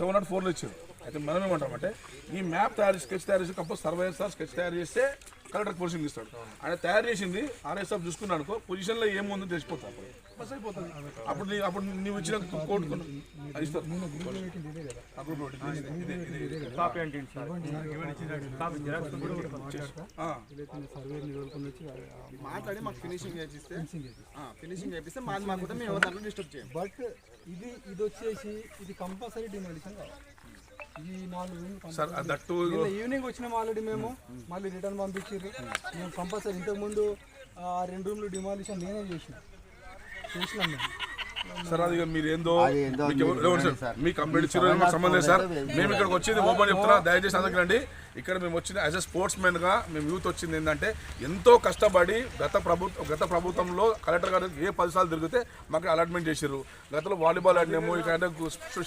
Seven not ఫోర్లో ఇచ్చారు. అయితే మనం ఏమంటామంటే ఈ మ్యాప్ తయారు చేసి స్కెచ్ తయారు చేసి కంపల్స్ సర్వేయర్ సార్ స్కెచ్ తయారు చేస్తే కలెక్టర్ పొజిషన్ ఇస్తాడు. ఆయన తయారు చేసింది ఆర్ఎస్ఎఫ్ చూసుకున్నాడు అనుకో పొజిషన్లో ఏముందో తెలిసిపోతుంది అప్పుడు. బస్ అయిపోతుంది. అప్పుడు నీ అప్పుడు నువ్వు ఇచ్చిన కోర్టు. మాట్లాడి మాకు ఫినిషింగ్ చేపిస్తే ఫినిషింగ్ చేపిస్తే మాది మాకు కూడా మేము ఎవరి దాంట్లో డిస్టర్బ్ చేయం బట్ ఇది ఇది వచ్చేసి ఇది కంపల్సరీ డిమాలిషన్ కావాలి నాలుగు నిన్న ఈవినింగ్ వచ్చినాం ఆల్రెడీ మేము మళ్ళీ రిటర్న్ పంపించారు మేము కంపల్సరీ ఇంతకుముందు ఆ రెండు రూమ్లు డిమాలిషన్ నేనే చేసిన. చూసినాం మేము. సార్ అది ఇక మీరు ఏందో మీకు కంప్లైంట్ ఇచ్చారు సంబంధం సార్. మేము ఇక్కడికి వచ్చింది ఓపెన్ చెప్తున్నా దయచేసి అందరికి రండి ఇక్కడ మేము వచ్చింది యాజ్ ఎ స్పోర్ట్స్ మెన్గా మేము యూత్ వచ్చింది ఏంటంటే ఎంతో కష్టపడి గత ప్రభుత్వం గత ప్రభుత్వంలో కలెక్టర్ గారు ఏ పది సార్లు తిరిగితే మాకు అలాట్మెంట్ చేశారు గతంలో వాలీబాల్ ఆడినాము ఇక్కడ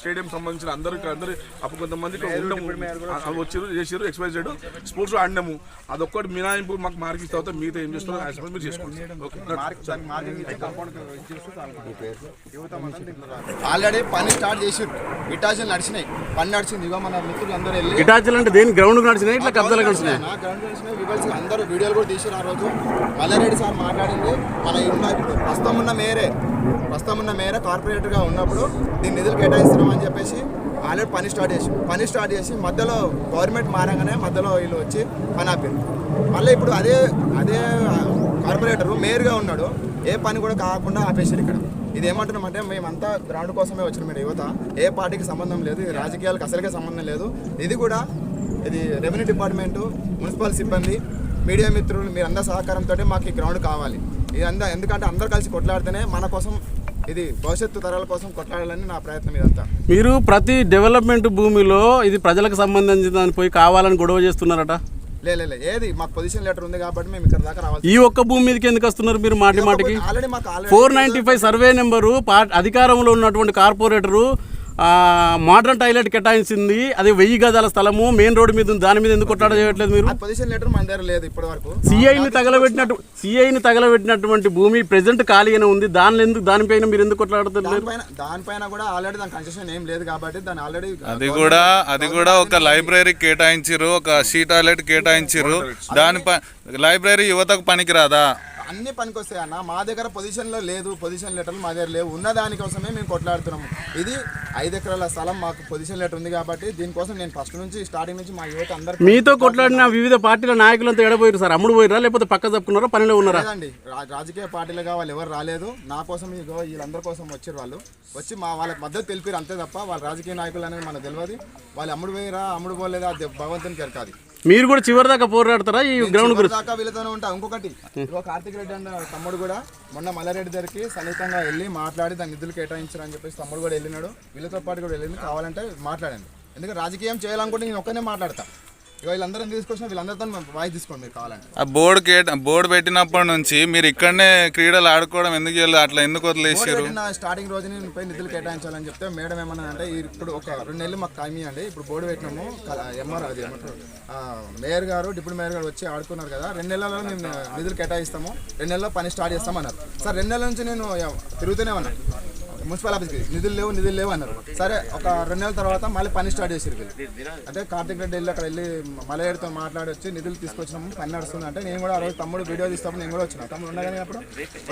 స్టేడియం సంబంధించిన అందరూ ఇక్కడ అందరూ అప్పుడు కొంతమంది వచ్చారు చేసారు ఎక్స్పైజ్ చేయడం. స్పోర్ట్స్ ఆడినాము. అదొక్కటి మినాయింపు మాకు మార్కింగ్ తర్వాత మిగతా ఏం చేస్తున్నారు యాజ్ పర్ మీరు చేసుకోండి. ఆల్రెడీ పని స్టార్ట్ చేసిర్రు. ఇటాచలు నడిచినాయి. పని నడిచింది. ఇగో మన మిత్రులు అందరూ వెళ్ళి ఇటాచీలు అంటే దేని గ్రౌండ్ నడిచినాయి ఇట్లా కబ్జాలు నా గ్రౌండ్ అందరూ వీడియోలు కూడా తీసారు ఆ రోజు. మల్లారెడ్డి సార్ మాట్లాడింది మన ఉన్న ఇప్పుడు ప్రస్తుతం ఉన్న మేరే ప్రస్తుతం ఉన్న మేరే కార్పొరేటర్గా ఉన్నప్పుడు దీన్ని నిధులు కేటాయిస్తున్నాం అని చెప్పేసి ఆల్రెడీ పని స్టార్ట్ చేసి పని స్టార్ట్ చేసి మధ్యలో గవర్నమెంట్ మారంగానే మధ్యలో వీళ్ళు వచ్చి పని ఆపారు మళ్ళీ ఇప్పుడు అదే అదే కార్పొరేటర్ మేయర్గా ఉన్నాడు ఏ పని కూడా కాకుండా ఆపేసారు ఇక్కడ. ఇది ఏమంటున్నామంటే మేమంతా గ్రౌండ్ కోసమే వచ్చిన మీరు యువత. ఏ పార్టీకి సంబంధం లేదు రాజకీయాలకు అసలుకే సంబంధం లేదు. ఇది కూడా ఇది రెవెన్యూ డిపార్ట్మెంటు మున్సిపల్ సిబ్బంది మీడియా మిత్రులు మీరందరి సహకారంతో మాకు ఈ గ్రౌండ్ కావాలి. ఇది అందా ఎందుకంటే అందరు కలిసి కొట్లాడితేనే మన కోసం ఇది భవిష్యత్తు తరాల కోసం కొట్లాడాలని నా ప్రయత్నం ఇదంతా. మీరు ప్రతి డెవలప్మెంట్ భూమిలో ఇది ప్రజలకు సంబంధించిన దాన్ని పోయి కావాలని గొడవ చేస్తున్నారట? లే లే, లే ఏది? మాకు పొజిషన్ లెటర్ ఉంది కాబట్టి మేము ఇక్కడ దాకా రావాలి ఈ ఒక్క భూమి మీదకి ఎందుకు వస్తున్నారు మీరు మాటి మాటికి? Four ninety five survey number అధికారంలో ఉన్నటువంటి కార్పొరేటరు మోడర్న్ టాయిలెట్ కేటాయించింది. అది వెయ్యి గజాల స్థలము. మెయిన్ రోడ్డు మీద ఉంది. దాని మీద ఎందుకు కొట్లాడ చేయట్లేదు మీరు? ఆ పొజిషన్ లెటర్ మన దగ్గర లేదు ఇప్పటి వరకు సిఐని తగలబెట్టినట్టు సిఐని తగలబెట్టినటువంటి భూమి ప్రెసెంట్ ఖాళీగానే ఉంది. దాని ఎందుకు దానిపైన మీరు ఎందుకు కొట్లాడుతున్నారు దానిపైన దానిపైన కూడా ఆల్రెడీ దాని కన్సెషన్ ఏం లేదు కాబట్టి దాన్ని ఆల్రెడీ అది కూడా అది కూడా ఒక లైబ్రరీ కేటాయించిర్రు ఒక సీ టాయిలెట్ కేటాయించిర్రు. దానిపై లైబ్రరీ యువతకు పనికిరాదా? అన్ని పనికొస్తాయి అన్న. మా దగ్గర పొజిషన్లో లేదు పొజిషన్ లెటర్లు మా దగ్గర లేవు. ఉన్న దానికోసమే మేము కొట్లాడుతున్నాము. ఇది ఐదు ఎకరాల స్థలం మాకు పొజిషన్ లెటర్ ఉంది కాబట్టి దీనికోసం నేను ఫస్ట్ నుంచి స్టార్టింగ్ నుంచి మా యువత అందరు మీతో కొట్లాడిన వివిధ పార్టీల నాయకులంతా ఎడబోయారు సార్? అమ్ముడు పోయిరా లేకపోతే పక్క తప్పుకున్నారా పనిలో ఉన్నారా? రా- రాజకీయ పార్టీలుగా వాళ్ళు ఎవరు రాలేదు. నా కోసం ఇగో వీళ్ళందరి కోసం వచ్చారు వాళ్ళు. వచ్చి మా వాళ్ళకి మద్దతు తెలిపారు అంతే తప్ప వాళ్ళ రాజకీయ నాయకులు అనేది మనకు తెలియదు వాళ్ళు అమ్ముడు పోయిరా అమ్ముడు పోలేదా? అది భగవంతునికి ఎరకాది మీరు కూడా చివరి దాకా పోరాడతారా ఈ గ్రౌండ్ చివరి దాకా వీళ్ళతోనే ఉంటా. ఇంకొకటి కార్తిక్ రెడ్డి అన్న తమ్ముడు కూడా మొన్న మల్లారెడ్డి దగ్గరికి సన్నిహితంగా వెళ్ళి మాట్లాడి దాని నిధులు కేటాయించారు అని చెప్పేసి తమ్ముడు కూడా వెళ్ళినాడు. వీళ్ళతో పాటు కూడా వెళ్ళింది. కావాలంటే మాట్లాడండి. ఎందుకంటే రాజకీయం చేయాలనుకుంటే నేను ఒక్కనే మాట్లాడతా. వీళ్ళందరం తీసుకొచ్చిన వీళ్ళందరితో వాయిస్ తీసుకోండి మీరు కావాలంటే. ఆ బోర్డు కేట బోర్డు పెట్టినప్పటి నుంచి మీరు ఇక్కడనే క్రీడలు ఆడుకోవడం ఎందుకు చేయలేదు అట్లా ఎందుకు వదిలేసారు పెట్టిన స్టార్టింగ్ రోజు నేను పోయి నిధులు కేటాయించాలని చెప్తే మేడం ఏమన్నా అంటే ఇప్పుడు ఒక రెండు నెలలు మాకు టైం ఇవ్వండి ఇప్పుడు బోర్డు పెట్టినాము ఎంఆర్ అది ఏమంటారు మేయర్ గారు డిప్యూటీ మేయర్ గారు వచ్చి ఆడుకున్నారు కదా రెండు నెలల్లో మేము నిధులు కేటాయిస్తాము రెండు నెలల్లో పని స్టార్ట్ చేస్తాం అన్నారు సార్ రెండు నెలల నుంచి నేను తిరుగుతూనే ఉన్నాను మున్సిపల్ ఆఫీస్కి నిధులు లేవు నిధులు లేవు అన్నారు. సరే ఒక రెండు నెలల తర్వాత మళ్ళీ పని స్టార్ట్ చేసారు అంటే కార్తిక్ రెడ్డి వెళ్ళి అక్కడ వెళ్ళి మలయాడితో మాట్లాడి వచ్చి నిధులు తీసుకొచ్చినాము పని నడుస్తుంది అంటే నేను కూడా ఆ రోజు తమ్ముడు వీడియో తీస్తాము నేను కూడా వచ్చిన. తమ్ముడు ఉండగానే అప్పుడు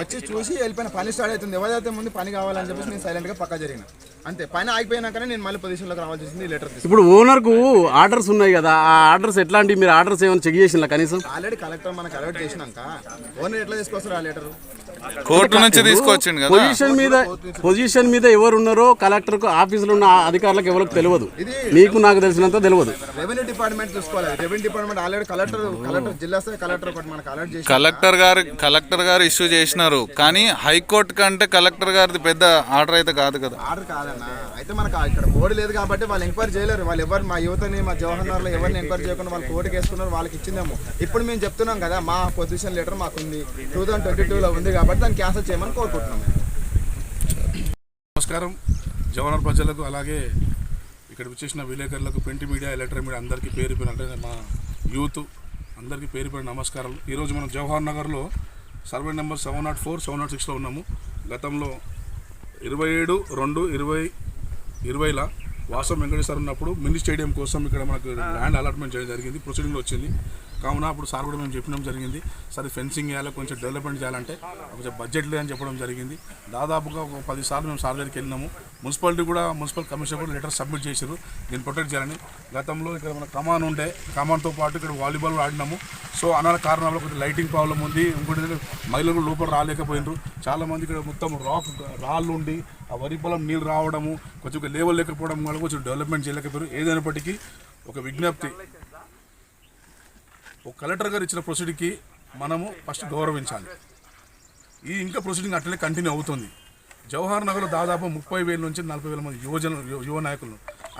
వచ్చి చూసి వెళ్ళిపోయిన పని స్టార్ట్ అవుతుంది. ఎవరైతే ముందు పని కావాలని చెప్పేసి నేను సైలెంట్గా పక్క జరిగిన. అంతే. పని అయిపోయినాకనే నేను మళ్ళీ పొజిషన్లోకి రావాల్సి వచ్చింది లెటర్ ఇప్పుడు ఓనర్కు ఆర్డర్స్ ఉన్నాయి కదా ఆ ఆర్డర్స్ ఎట్లాంటివి మీరు ఆర్డర్స్ ఏమైనా చెక్ చేసిందా కనీసం? ఆల్రెడీ కలెక్టర్ మనకు అలర్ట్ చేసినాక ఓనర్ ఎట్లా తీసుకొస్తారు ఆ లెటర్ కోర్టు నుంచి తీసుకొచ్చిండు కదా. పొజిషన్ మీద పొజిషన్ మీద ఎవరు ఉన్నారో కలెక్టర్కు ఆఫీసులో ఉన్న అధికారులకు ఎవరికి తెలియదు. నీకు నాకు తెలిసినంత తెలియదు. రెవెన్యూ డిపార్ట్మెంట్ చూసుకోవాలి. Revenue department already collector collector జిల్లా స్థాయి కలెక్టర్ ఒకటి మనకు అలర్ట్ చేసి కలెక్టర్ గారు కలెక్టర్ గారు ఇష్యూ చేసినారు. కానీ హైకోర్టు కంటే కలెక్టర్ గారిది పెద్ద ఆర్డర్ అయితే కాదు కదా. ఆర్డర్ కాదన్న. అయితే మనకు ఇక్కడ బోర్డు లేదు కాబట్టి వాళ్ళు ఎంక్వైరీ చేయలేరు. వాళ్ళు ఎవరు మా యువతని మా జవహర్ నగర్లో ఎవరిని ఎంక్వైరీ చేయకుండా వాళ్ళు కోర్టుకి వేసుకున్నారు వాళ్ళకి ఇచ్చిందేమో. ఇప్పుడు మేము చెప్తున్నాం కదా మా పొజిషన్ లెటర్ మాకు ఉంది టూ థౌసండ్ ట్వంటీ టూలో ఉంది కాబట్టి దాన్ని క్యాన్సిల్ చేయమని కోరుకుంటున్నాం. నమస్కారం. జవహర్ ప్రజలకు అలాగే ఇక్కడ వచ్చేసిన విలేకరులకు ప్రింట్ మీడియా ఎలక్ట్రిక్ మీడియా అందరికీ పేరు పేరు అంటే మా యూత్ అందరికీ పేరు పేరు నమస్కారం ఈరోజు మనం జవహర్ నగర్లో survey number seven not four seven not సిక్స్లో ఉన్నాము. గతంలో ఇరవై ఏడు రెండు ఇరవై ఇరవైలా వాసం వెంకటేశ్వర ఉన్నప్పుడు మినీ స్టేడియం కోసం ఇక్కడ మనకు ల్యాండ్ అలాట్మెంట్ చేయడం జరిగింది. ప్రొసీడింగ్లో వచ్చింది. కావున అప్పుడు సార్ కూడా మేము చెప్పడం జరిగింది. సరే ఫెన్సింగ్ చేయాలి కొంచెం డెవలప్మెంట్ చేయాలంటే కొంచెం బడ్జెట్ లేదని చెప్పడం జరిగింది. దాదాపుగా ఒక పది సార్లు మేము సార్ దగ్గరికి వెళ్ళినాము. మున్సిపాలిటీ కూడా మున్సిపల్ కమిషన్ కూడా లెటర్ సబ్మిట్ చేశారు. దీన్ని ప్రొటెక్ట్ చేయాలని. గతంలో ఇక్కడ మన కమాన్ ఉండే కమాన్తో పాటు ఇక్కడ వాలీబాల్ కూడా ఆడినాము. సో అనాల కారణాల కొంచెం లైటింగ్ ప్రాబ్లం ఉంది. ఇంకోటి మహిళలు లోపల రాలేకపోయినారు. చాలా మంది ఇక్కడ మొత్తం రాక్ రాళ్ళు ఉండి ఆ వరి పొలం నీళ్ళు రావడము కొంచెం లేవల్ లేకపోవడం వల్ల కొంచెం డెవలప్మెంట్ చేయలేకపోయారు ఏదైనప్పటికీ ఒక విజ్ఞప్తి ఒక కలెక్టర్ గారు ఇచ్చిన ప్రొసీడింగ్కి మనము ఫస్ట్ గౌరవించాలి. ఈ ఇంకా ప్రొసీడింగ్ అట్లనే కంటిన్యూ అవుతుంది. జవహర్ నగర్లో దాదాపు ముప్పై వేల నుంచి నలభై వేల మంది యువజన యువ నాయకులు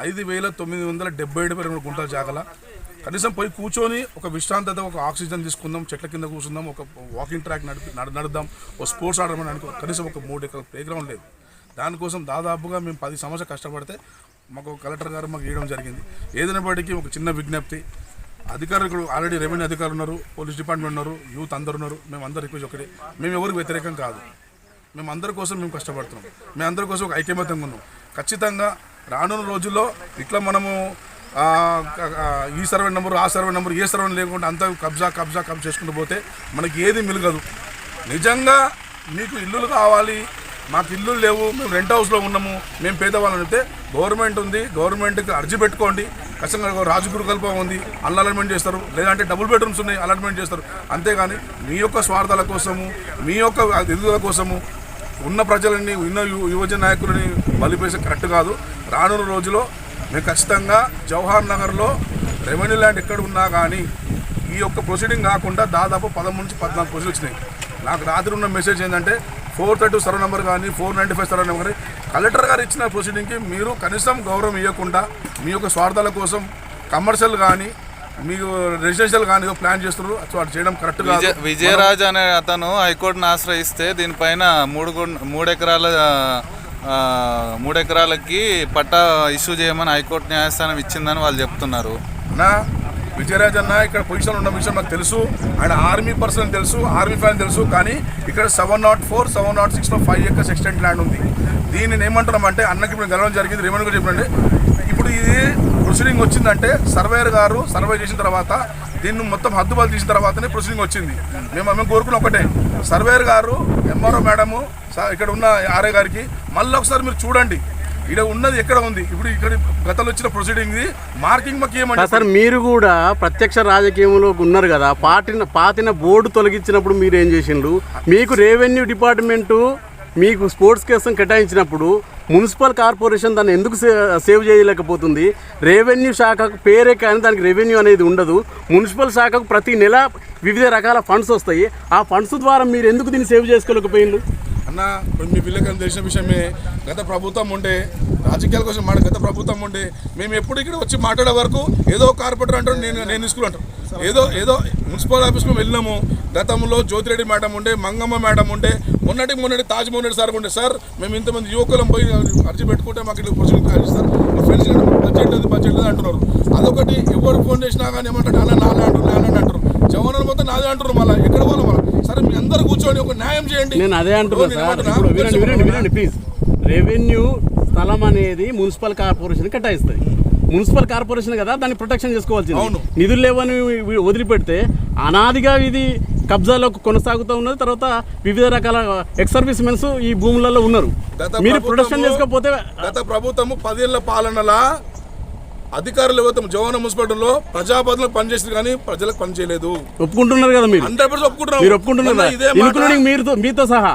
ఐదు వేల తొమ్మిది వందల డెబ్బై ఏడు వేల గుంటల జాగల. కనీసం పోయి కూర్చొని ఒక విశ్రాంతత ఒక ఆక్సిజన్ తీసుకుందాం చెట్ల కింద కూర్చుందాం ఒక వాకింగ్ ట్రాక్ నడిపి నడుద్దాం ఒక స్పోర్ట్స్ ఆడమని అనుకో కనీసం ఒక మూడు ఎకరాల ప్లే గ్రౌండ్ లేదు. దానికోసం దాదాపుగా మేము పది సంవత్సరాలు కష్టపడితే మాకు ఒక కలెక్టర్ గారు మాకు ఇవ్వడం జరిగింది. ఏదైనప్పటికీ ఒక చిన్న విజ్ఞప్తి అధికారులు ఆల్రెడీ రెవెన్యూ అధికారులు ఉన్నారు పోలీస్ డిపార్ట్మెంట్ ఉన్నారు యూత్ అందరు ఉన్నారు. మేము అందరు రిక్వెస్ట్ ఒకటి. మేము ఎవరికి వ్యతిరేకం కాదు. మేము అందరి కోసం మేము కష్టపడుతున్నాం. మేము అందరి కోసం ఒక ఐక్యమత్యంగా ఉన్నాం. ఖచ్చితంగా రానున్న రోజుల్లో ఇట్లా మనము ఈ సర్వే నెంబర్ ఆ సర్వే నెంబర్ ఏ సర్వే లేకుండా అంతా కబ్జా కబ్జా కబ్జా చేసుకుంటూ పోతే మనకి ఏది మిలగదు. నిజంగా మీకు ఇల్లులు కావాలి మాకు ఇల్లు లేవు మేము రెంట్ హౌస్లో ఉన్నాము మేము పేదవాళ్ళని అయితే గవర్నమెంట్ ఉంది గవర్నమెంట్కి అర్జీ పెట్టుకోండి ఖచ్చితంగా రాజగురు కల్పం ఉంది. అల్ల అలాట్మెంట్ చేస్తారు. లేదంటే డబుల్ బెడ్రూమ్స్ ఉన్నాయి అలాట్మెంట్ చేస్తారు. అంతేగాని మీ యొక్క స్వార్థాల కోసము మీ యొక్క ఎదుగుదల కోసము ఉన్న ప్రజలని ఉన్న యువజన నాయకులని బలిపేసే కరెక్ట్ కాదు. రానున్న రోజులో మేము ఖచ్చితంగా జవహర్ నగర్లో రెవెన్యూ ల్యాండ్ ఎక్కడ ఉన్నా కానీ ఈ యొక్క ప్రొసీడింగ్ కాకుండా దాదాపు పదమూడు నుంచి పద్నాలుగు ప్రొసీడింగ్ వచ్చినాయి. నాకు రాత్రి ఉన్న మెసేజ్ ఏంటంటే ఫోర్ థర్టీ సెవెన్ నెంబర్ కానీ four ninety five seven number కానీ కలెక్టర్ గారు ఇచ్చిన ప్రొసీడింగ్కి మీరు కనీసం గౌరవం ఇవ్వకుండా మీ యొక్క స్వార్థాల కోసం కమర్షియల్ కానీ మీకు రెసిడెన్షియల్ కానీ ప్లాన్ చేస్తున్నారు. సో అది చేయడం కరెక్ట్ కాదు. విజయ విజయరాజ్ అనే అతను హైకోర్టును ఆశ్రయిస్తే దీనిపైన మూడు మూడు ఎకరాల ఆ, మూడు ఎకరాలకి పట్టా ఇష్యూ చేయమని హైకోర్టు న్యాయస్థానం ఇచ్చిందని వాళ్ళు చెప్తున్నారు. విజయరాజ్ అన్న ఇక్కడ పొజిషన్ ఉన్న విషయం నాకు తెలుసు. ఆయన ఆర్మీ పర్సన్ తెలుసు ఆర్మీ ఫ్యాన్ తెలుసు కానీ ఇక్కడ seven not four seven not సిక్స్లో ఫైవ్ యొక్క ఎక్స్టెంట్ ల్యాండ్ ఉంది. దీన్ని ఏమంటున్నాం అంటే అన్నకి ఇప్పుడు గెలవడం జరిగింది. రేమన్ కూడా చెప్పండి ఇప్పుడు ఇది ప్రొసీడింగ్ వచ్చిందంటే సర్వేయర్ గారు సర్వే చేసిన తర్వాత దీన్ని మొత్తం హద్దుబాలు తీసిన తర్వాతనే ప్రొసీడింగ్ వచ్చింది. మేము మేము కోరుకున్న ఒకటే. సర్వేయర్ గారు ఎంఆర్ఓ మేడము ఇక్కడ ఉన్న ఆర్ఏ గారికి మళ్ళీ ఒకసారి మీరు చూడండి. ఇక్కడ ఉన్నది ఎక్కడ ఉంది? ఇప్పుడు ఇక్కడ గతంలో వచ్చిన ప్రొసీడింగ్ మార్కింగ్ మాకు ఏమంటే సార్ మీరు కూడా ప్రత్యక్ష రాజకీయంలో ఉన్నారు కదా పాటిన పాతిన బోర్డు తొలగించినప్పుడు మీరు ఏం చేసిండ్రు? మీకు రెవెన్యూ డిపార్ట్మెంటు మీకు స్పోర్ట్స్ కోసం కేటాయించినప్పుడు మున్సిపల్ కార్పొరేషన్ దాన్ని ఎందుకు సే- సేవ్ చేయలేకపోతుంది? రెవెన్యూ శాఖకు పేరే కానీ దానికి రెవెన్యూ అనేది ఉండదు. మున్సిపల్ శాఖకు ప్రతి నెల వివిధ రకాల ఫండ్స్ వస్తాయి. ఆ ఫండ్స్ ద్వారా మీరు ఎందుకు దీన్ని సేవ్ చేసుకోలేకపోయిండ్రు? అన్న ఇప్పుడు మీ విలేకరులు తెలిసిన విషయమే గత ప్రభుత్వం ఉండే రాజకీయాల కోసం మాట గత ప్రభుత్వం ఉండే మేము ఎప్పుడు ఇక్కడ వచ్చి మాట్లాడే వరకు ఏదో కార్పొరేటర్ అంటారు నేను నేను స్కూల్ అంటారు. ఏదో ఏదో మున్సిపల్ ఆఫీస్లో వెళ్ళినాము. గతంలో జ్యోతిరెడ్డి మేడం ఉండే మంగమ్మ మేడం ఉండే మొన్నటి మొన్నటి తాజ్ మొన్నటి సార్ ఉండే. సార్ మేము ఇంతమంది యువకులం పోయి అర్జీ పెట్టుకుంటే మాకు ఇట్లా ప్రొసీడింగ్ ఇస్తారు ఫ్రెండ్స్ బడ్జెట్ లేదు బడ్జెట్ లేదు అంటున్నారు. అదొకటి ఎవరు ఫోన్ చేసినా కానీ ఏమంటారు అలా నాలా అంటారు నాలా అంటారు జవానాలు మొత్తం నాదే అంటారు మళ్ళీ. ఎక్కడ వాళ్ళు మళ్ళీ? మీ అందరు కూర్చొని ఒక న్యాయం చేయండి. నేను అదే అంటున్నా నేను సార్. ఏమంటున్నా? ఇప్పుడు వినండి వినండి వినండి ప్లీజ్. రెవెన్యూ స్థలం అనేది మున్సిపల్ కార్పొరేషన్ కేటాయిస్తుంది. మున్సిపల్ కార్పొరేషన్ కదా దాన్ని ప్రొటెక్షన్ చేసుకోవాల్సింది. నిధులు లేవని వదిలిపెడితే అనాదిగా ఇది కబ్జాలోకి కొనసాగుతూ ఉన్నది. తర్వాత వివిధ రకాల ఎక్స్ సర్వీస్ మెన్స్ ఈ భూములలో ఉన్నారు. మీరు ప్రొటెక్షన్ చేసుకోకపోతే గత ప్రభుత్వము పదేళ్ళ పాలనలా అధికారులు యువతం జవాన మున్సిపాలిటీలో ప్రజాపతులకు పనిచేసింది కానీ ప్రజలకు పని చేయలేదు. ఒప్పుకుంటున్నారు కదా మీరు? హండ్రెడ్ పర్సెంట్ ఒప్పుకుంటున్నాం. మీరు ఒప్పుకుంటున్నారు ఇదే ఇంక్లూడింగ్ మీతో సహా.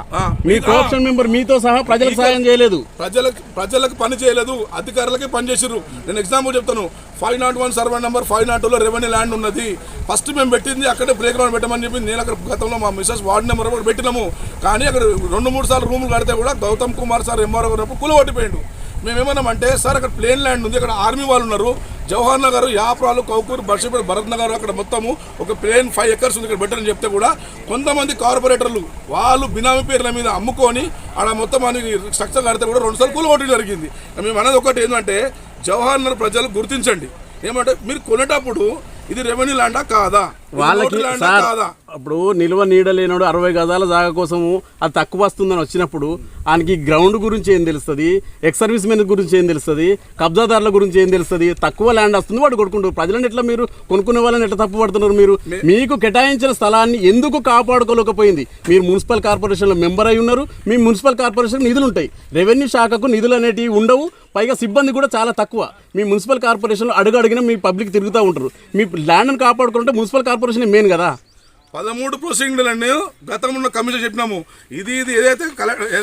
మీ కోఆప్షన్ మెంబర్ మీతో సహా ప్రజలకు సాయం చేయలేదు. ప్రజలకు ప్రజలకు పని చేయలేదు. అధికారులకి పని చేసిర్రు. నేను ఎగ్జాంపుల్ చెప్తాను. Five not one survey number five not టూలో రెవెన్యూ ల్యాండ్ ఉన్నది. ఫస్ట్ మేము పెట్టింది అక్కడే ప్లే గ్రౌండ్ పెట్టమని చెప్పి నేను అక్కడ గతంలో మా మిస్సెస్ వార్డ్ నెంబర్ కూడా పెట్టినాము. కానీ అక్కడ రెండు మూడు సార్లు రూములు కడితే కూడా గౌతమ్ కుమార్ సార్ ఎంఆర్ఓ కొట్టిపోయిండు మేమేమన్నామంటే సార్ అక్కడ ప్లేన్ ల్యాండ్ ఉంది అక్కడ ఆర్మీ వాళ్ళు ఉన్నారు. జవహర్ నగర్ యాప్రాలు కౌకూరు బర్షపేట భరత్ నగర్ అక్కడ మొత్తము ఒక ప్లేన్ ఫైవ్ ఎకర్స్ ఉంది ఇక్కడ బెటర్ అని చెప్తే కూడా కొంతమంది కార్పొరేటర్లు వాళ్ళు బినామీ పేర్ల మీద అమ్ముకొని ఆడ మొత్తం మనకి స్ట్రక్చర్ కడితే కూడా రెండు సార్లు కూలగొట్టడం జరిగింది. మేము అనేది ఒకటి ఏంటంటే జవహర్ నగర్ ప్రజలు గుర్తించండి. ఏమంటే మీరు కొనేటప్పుడు ఇది రెవెన్యూ ల్యాండా కాదా? కాదా? అప్పుడు నిల్వ నీడ లేనాడు అరవై గజాల జాగా కోసము అది తక్కువ వస్తుందని వచ్చినప్పుడు ఆయనకి గ్రౌండ్ గురించి ఏం తెలుస్తుంది? ఎక్స్ సర్వీస్ మెన్ గురించి ఏం తెలుస్తుంది? కబ్జాదారుల గురించి ఏం తెలుస్తుంది? తక్కువ ల్యాండ్ వస్తుంది వాడు కొడుకుంటారు ప్రజలను ఎట్లా మీరు కొనుక్కునే వాళ్ళని ఎట్లా తప్పు పడుతున్నారు మీరు మీకు కేటాయించిన స్థలాన్ని ఎందుకు కాపాడుకోలేకపోయింది? మీరు మున్సిపల్ కార్పొరేషన్లో మెంబర్ అయి ఉన్నారు మీ మున్సిపల్ కార్పొరేషన్ నిధులు ఉంటాయి. రెవెన్యూ శాఖకు నిధులు అనేటివి ఉండవు పైగా సిబ్బంది కూడా చాలా తక్కువ. మీ మున్సిపల్ కార్పొరేషన్లో అడుగు అడిగినా మీ పబ్లిక్ తిరుగుతూ ఉంటారు. మీ ల్యాండ్ని కాపాడుకుంటే మున్సిపల్ కార్పొరేషన్ మెయిన్ కదా. పదమూడు ప్రొసీడింగ్లన్నీ గతంలో కమిషన్ చెప్పినాము. ఇది ఇది ఏదైతే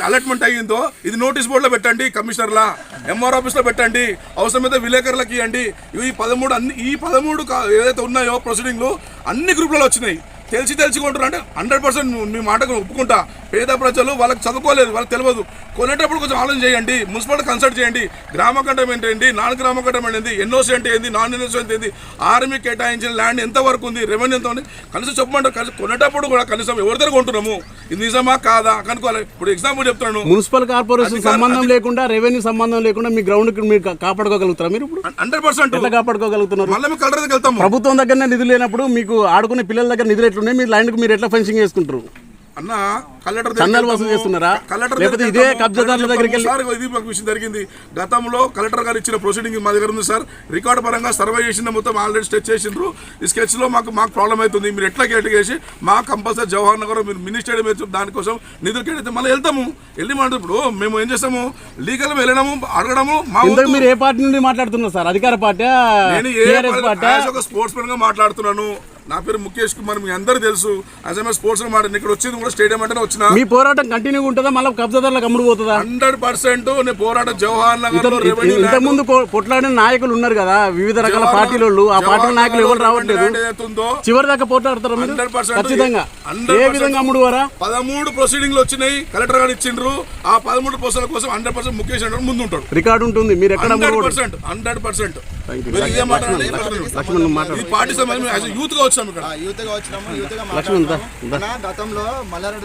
అలర్ట్మెంట్ అయ్యిందో ఇది నోటీస్ బోర్డులో పెట్టండి కమిషనర్లా ఎంఆర్ ఆఫీస్లో పెట్టండి. అవసరమైతే విలేకరులకు ఇవ్వండి. ఇవి పదమూడు అన్ని ఈ పదమూడు ఏదైతే ఉన్నాయో ప్రొసీడింగ్లు అన్ని గ్రూపులలో వచ్చినాయి. తెలిసి తెలిసి అంటే హండ్రెడ్ పర్సెంట్ మీ మాటకు ఒప్పుకుంటా. పేద ప్రజలు వాళ్ళకి చదువుకోలేదు వాళ్ళకి తెలియదు కొనేటప్పుడు కొంచెం ఆలోచన చేయండి మున్సిపాలిటీ కన్సల్ట్ చేయండి గ్రామ కంటమెంట్ ఏంటి నాన్ గ్రామ కంటమెంట్ ఏంటి ఎన్ఓసి అంటే ఏంది నాన్ ఎన్ఓసి అంటే ఏంది ఆర్మీ కేటాయించిన ల్యాండ్ ఎంత వరకు ఉంది రెవెన్యూ ఎంత ఉంది కనీసం చెప్పమంటారు కనీసం కొనేటప్పుడు కూడా కనీసం ఎవరి దగ్గర కొంటున్నాము? ఇది నిజమా కాదా? కనుక్కోవాలి. ఇప్పుడు ఎగ్జాంపుల్ చెప్తున్నాను. మున్సిపల్ కార్పొరేషన్ సంబంధం లేకుండా రెవెన్యూ సంబంధం లేకుండా మీ గ్రౌండ్ మీరు కాపాడుకోగలుగుతారా మీరు ఇప్పుడు? Hundred percent. కాపాడుకోగలుగుతున్నారు? మళ్ళీ మేము కలర్ వెళ్తాము. ప్రభుత్వం దగ్గరనే నిధులు లేనప్పుడు మీకు ఆడుకునే పిల్లల దగ్గర నిధులు ఎట్లున్నాయి? మీ ల్యాండ్కి మీరు ఎట్లా ఫెన్సింగ్ చేసుకుంటారు? అన్న కలెక్టర్ చందాలు వసూలు చేస్తున్నారా? కలెక్టర్ లేకపోతే దగ్గరికి ఇదే వెళ్తాము. కబ్జాదారుల దగ్గరికి వెళ్ళి- సార్ ఇది మాకు విషయం జరిగింది. గతంలో కలెక్టర్ గారు ఇచ్చిన ప్రొసీడింగ్ మా దగ్గర ఉంది సార్. రికార్డ్ పరంగా సర్వే చేసిన మొత్తం ఆల్రెడీ స్కెచ్ చేసిండ్రు. ఈ స్కెచ్లో మాకు మాకు ప్రాబ్లం అవుతుంది. మీరు ఎట్లా కేట చేసి మా కంపల్సరీ జవహర్ నగర్ మీరు మినీ స్టేడియం వేసి దానికోసం నిధులు కేటైతే మళ్ళీ వెళ్తాము. వెళ్ళి మాట ఇప్పుడు మేము ఏం చేస్తాము? లీగల్ వెళ్ళడము అడగడము మా మీరు ఏ పార్టీ నుండి మాట్లాడుతున్నారు సార్? అధికార పార్టీ నేను ఏ టీఆర్ఎస్ పార్టీ స్పోర్ట్స్ మెన్గా మాట్లాడుతున్నాను. నా పేరు ముఖేష్ కుమార్ మీ అందరూ తెలుసు. ఏ స్పోర్ట్స్ మాట ఇక్కడ వచ్చింది కూడా స్టేడియం అంటే వచ్చిన. మీ పోరాటం కంటిన్యూ ఉంటుందా? మళ్ళీ కబ్జాదారులకు అమ్ముడు పోతుందా? హండ్రెడ్ పర్సెంట్ నేను పోరాటం జవహర్ నగర్ ఇంత- ముందు కొట్లాడిన నాయకులు ఉన్నారు కదా వివిధ రకాల పార్టీల ఆ పార్టీల నాయకులు ఎవరు రావట్లేదు? చివరి దాకా పోట్లాడతారు మీరు? 100% ఖచ్చితంగా. ఏ విధంగా అమ్ముడు వారా పదమూడు ప్రొసీడింగ్లు వచ్చినాయి. కలెక్టర్ గారు ఇచ్చిండ్రు. ఆ పదమూడు పోస్టుల కోసం హండ్రెడ్ పర్సెంట్ ముఖేష్ ముందు ఉంటాడు రికార్డు ఉంటుంది. మీరు ఎక్కడ hundred. Percent hundred percent. Laxman మాట్లాడు. యూత్గా వచ్చాము ఇక్కడ. వచ్చినాము యూత్గా లక్ష్మణ్ దా, మాట్లాడుతున్నాము. అన్న, గతంలో మల్లారెడ్డి